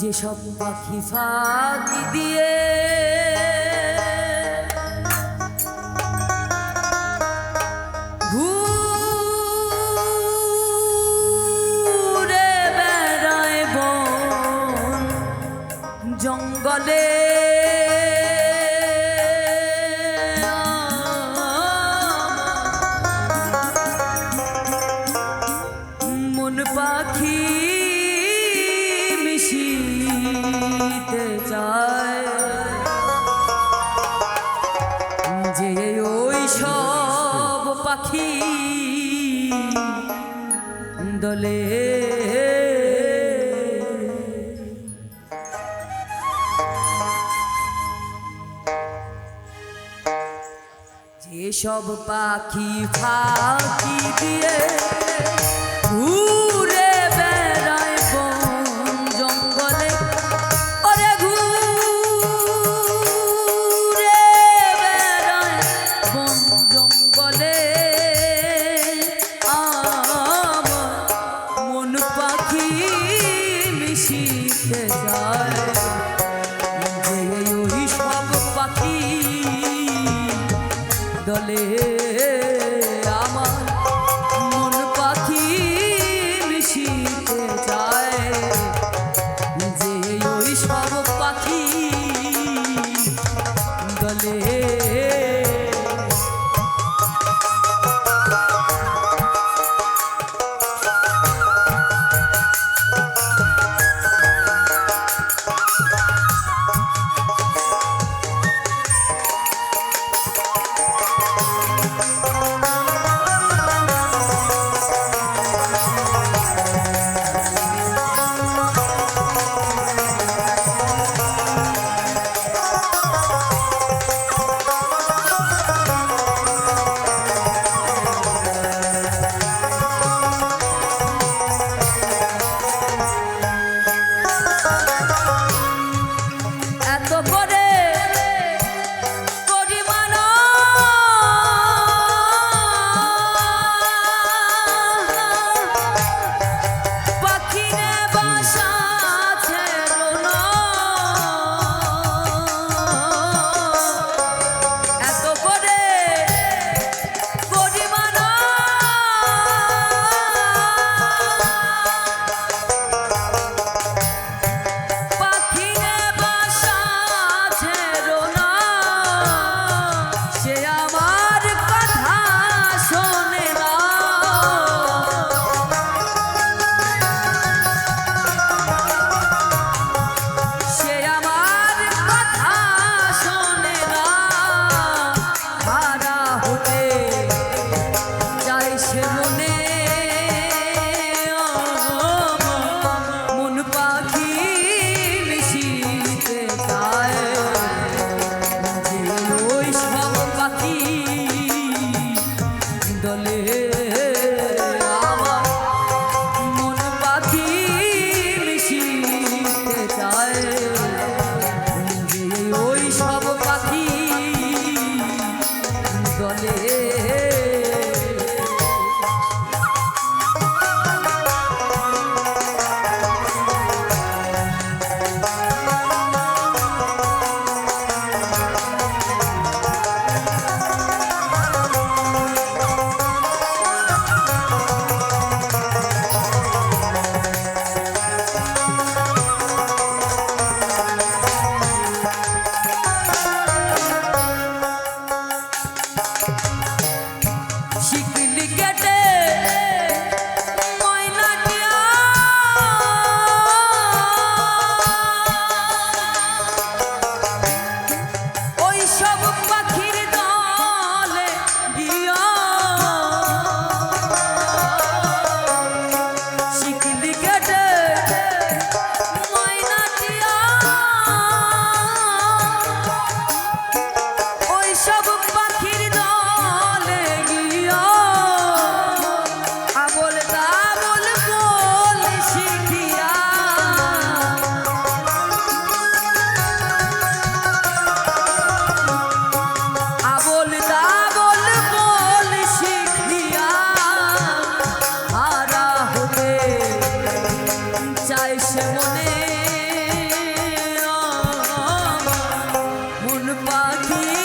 যেসব পাখি ফাঁকি দিয়ে জঙ্গলে পাখি দলে। যেসব পাখি ফাঁকি দিয়ে Yeah. পাখি